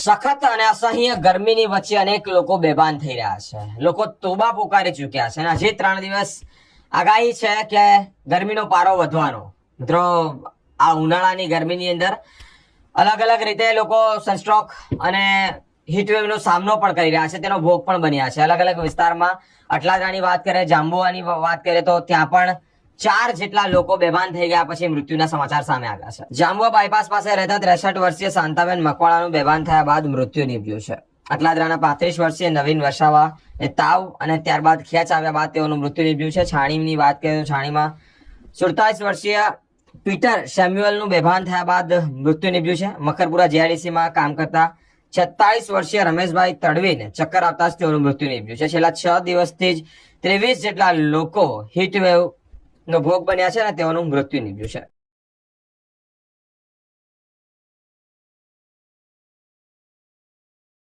સખત અને અસહ્ય ગરમીની વચ્ચે અનેક લોકો બેભાન થઈ રહ્યા છે. લોકો તોબા પોકારી ચૂક્યા છે. અને હજી ત્રણ દિવસ આગાહી છે કે ગરમીનો પારો વધવાનો. મિત્રો, આ ઉનાળાની ગરમીની અંદર અલગ અલગ રીતે લોકો સનસ્ટ્રોક અને હીટવેવનો સામનો પણ કરી રહ્યા છે. તેનો ભોગ પણ બન્યા છે. અલગ અલગ વિસ્તારમાં અટલાદરાની વાત કરીએ, જાંબુવાની વાત કરીએ તો ત્યાં પણ ચાર જેટલા લોકો બેભાન થઈ ગયા પછી મૃત્યુના સમાચાર સામે આવ્યા છે. જાંબુઆ બાયપાસ પાસે રહેતા ત્રેસઠ વર્ષીય શાંતાબેન મકવાળાનું બેભાન થયા બાદ મૃત્યુ નીપજ્યું છે. અટલાદરાના પાંત્રીસ વર્ષીય નવીન વસાવા એ તાવ અને ત્યારબાદ ખેંચ આવ્યા બાદ તેઓનું મૃત્યુ નીપજ્યું છે. છાણીની વાત કરીએ તો છાણીમાં સુડતાલીસ વર્ષીય પીટર સેમ્યુઅલનું બેભાન થયા બાદ મૃત્યુ નીપજ્યું છે. મકરપુરા જીઆઈડીસીમાં કામ કરતા છત્તાલીસ વર્ષીય રમેશભાઈ તડવીને ચક્કર આવતા જ તેઓનું મૃત્યુ નીપજ્યું છે. છેલ્લા છ દિવસથી જ ત્રેવીસ જેટલા લોકો હીટવેવ નો ભોગ બન્યા છે અને તેઓનું મૃત્યુ નીપજ્યું છે.